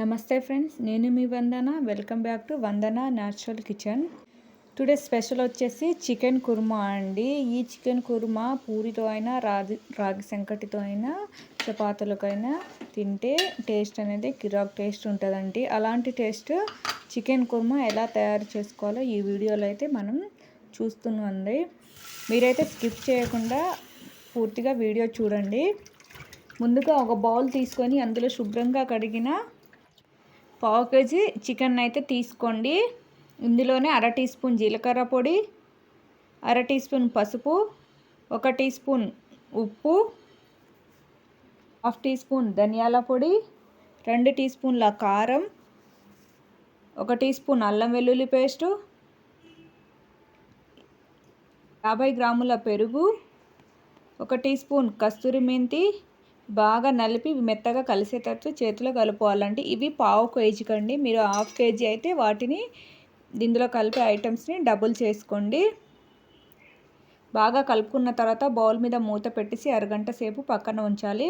నమస్తే ఫ్రెండ్స్ నేను మీ Vandana. Welcome back to Vandana natural kitchen. Today special వచ్చేసి chicken korma అండి. ఈ చికెన్ కుర్మా పూరితో అయినా రాగి రాగి సంకటితో అయినా చపాతీలకైనా తింటే టేస్ట్ అనేది కిరాక్ టేస్ట్ ఉంటుందండి. అలాంటి టేస్ట్ చికెన్ కుర్మా ఎలా తయారు చేసుకోవాలో ఈ వీడియోలో అయితే మనం చూస్తున్నామండి. మీరైతే స్కిప్ చేయకుండా పూర్తిగా వీడియో చూడండి. ముందుగా ఒక బౌల్ తీసుకొని అందులో శుభ్రంగా కడిగిన పావు కేజీ చికెన్ అయితే తీసుకోండి. ఇందులోనే అర టీ స్పూన్ జీలకర్ర పొడి అర టీ స్పూన్ పసుపు ఒక టీ స్పూన్ ఉప్పు హాఫ్ టీ స్పూన్ ధనియాల పొడి రెండు టీ స్పూన్ల కారం ఒక టీ స్పూన్ అల్లం వెల్లుల్లి పేస్టు యాభై గ్రాముల పెరుగు ఒక టీ స్పూన్ కస్తూరి మెంతి బాగా నలిపి మెత్తగా కలిసేటట్టు చేతిలో కలుపుకోవాలండి. ఇవి పావు కేజీ కండి. మీరు హాఫ్ కేజీ అయితే వాటిని ఇందులో కలిపే ఐటమ్స్ని డబుల్ చేసుకోండి. బాగా కలుపుకున్న తర్వాత బౌల్ మీద మూత పెట్టేసి అరగంట సేపు పక్కన ఉంచాలి.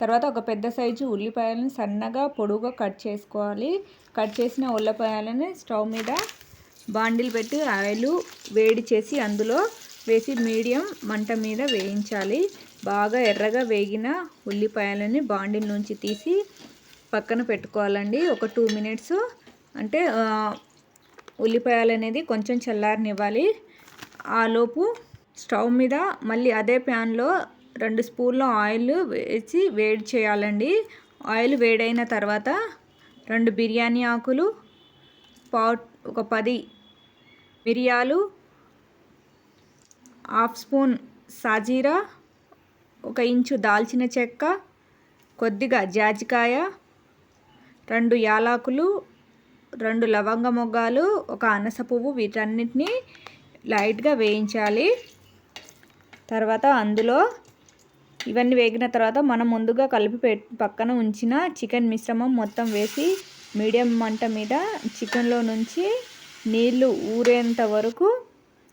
తర్వాత ఒక పెద్ద సైజు ఉల్లిపాయలను సన్నగా పొడుగుగా కట్ చేసుకోవాలి. కట్ చేసిన ఉల్లిపాయలని స్టవ్ మీద బాండిల్ పెట్టి ఆయిల్ వేడి చేసి అందులో వేసి మీడియం మంట మీద వేయించాలి. బాగా ఎర్రగా వేగిన ఉల్లిపాయలని బాండిల్ నుంచి తీసి పక్కన పెట్టుకోవాలండి. ఒక టూ మినిట్స్. అంటే ఉల్లిపాయలు అనేది కొంచెం చల్లారనివ్వాలి. ఆలోపు స్టవ్ మీద మళ్ళీ అదే ప్యాన్లో రెండు స్పూన్ల ఆయిల్ వేసి వేడి చేయాలండి. ఆయిల్ వేడైన తర్వాత రెండు బిర్యానీ ఆకులు పాట్ ఒక పది మిరియాలు హాఫ్ స్పూన్ సాజీరా ఒక ఇంచు దాల్చిన చెక్క కొద్దిగా జాజికాయ రెండు యాలకులు రెండు లవంగ మొగ్గాలు ఒక అనస పువ్వు వీటన్నిటిని లైట్గా వేయించాలి. తర్వాత అందులో ఇవన్నీ వేగిన తర్వాత మనం ముందుగా కలిపి పె పక్కన ఉంచిన చికెన్ మిశ్రమం మొత్తం వేసి మీడియం మంట మీద చికెన్లో నుంచి నీళ్ళు ఊరేంత వరకు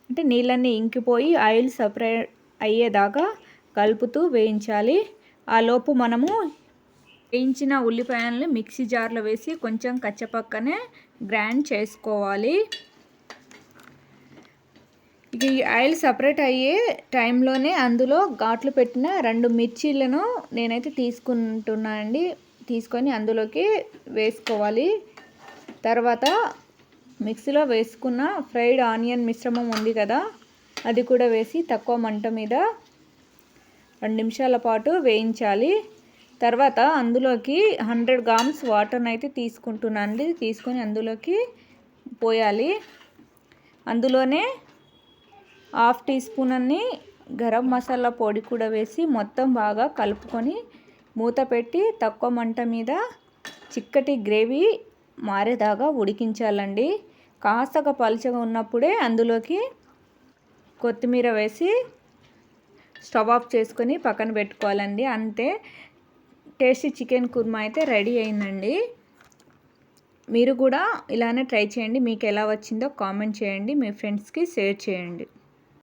అంటే నీళ్ళన్నీ ఇంకిపోయి ఆయిల్ సపరేట్ అయ్యేదాకా కలుపుతూ వేయించాలి. ఆ లోపు మనము వేయించిన ఉల్లిపాయలని మిక్సీ జార్లో వేసి కొంచెం కచ్చపక్కనే గ్రైండ్ చేసుకోవాలి. ఇక ఈ ఆయిల్ సపరేట్ అయ్యే టైంలోనే అందులో ఘాట్లు పెట్టిన రెండు మిర్చీలను నేనైతే తీసుకుంటున్నానండి. తీసుకొని అందులోకి వేసుకోవాలి. తర్వాత మిక్సీలో వేసుకున్న ఫ్రైడ్ ఆనియన్ మిశ్రమం ఉంది కదా అది కూడా వేసి తక్కువ మంట మీద రెండు నిమిషాల పాటు వేయించాలి. తర్వాత అందులోకి హండ్రెడ్ గ్రామ్స్ వాటర్ని అయితే తీసుకుంటున్నాను తీసుకొని అందులోకి పోయాలి. అందులోనే హాఫ్ టీ స్పూన్ అన్ని గరం మసాలా పొడి కూడా వేసి మొత్తం బాగా కలుపుకొని మూత పెట్టి తక్కువ మంట మీద చిక్కటి గ్రేవీ మారేదాకా ఉడికించాలండి. కాస్తగా పలుచగా ఉన్నప్పుడే అందులోకి కొత్తిమీర వేసి స్టవ్ ఆఫ్ చేసుకొని పక్కన పెట్టుకోవాలండి. అంతే టేస్టీ చికెన్ కుర్మా అయితే రెడీ అయిందండి. మీరు కూడా ఇలానే ట్రై చేయండి. మీకు ఎలా వచ్చిందో కామెంట్ చేయండి. మీ ఫ్రెండ్స్కి షేర్ చేయండి.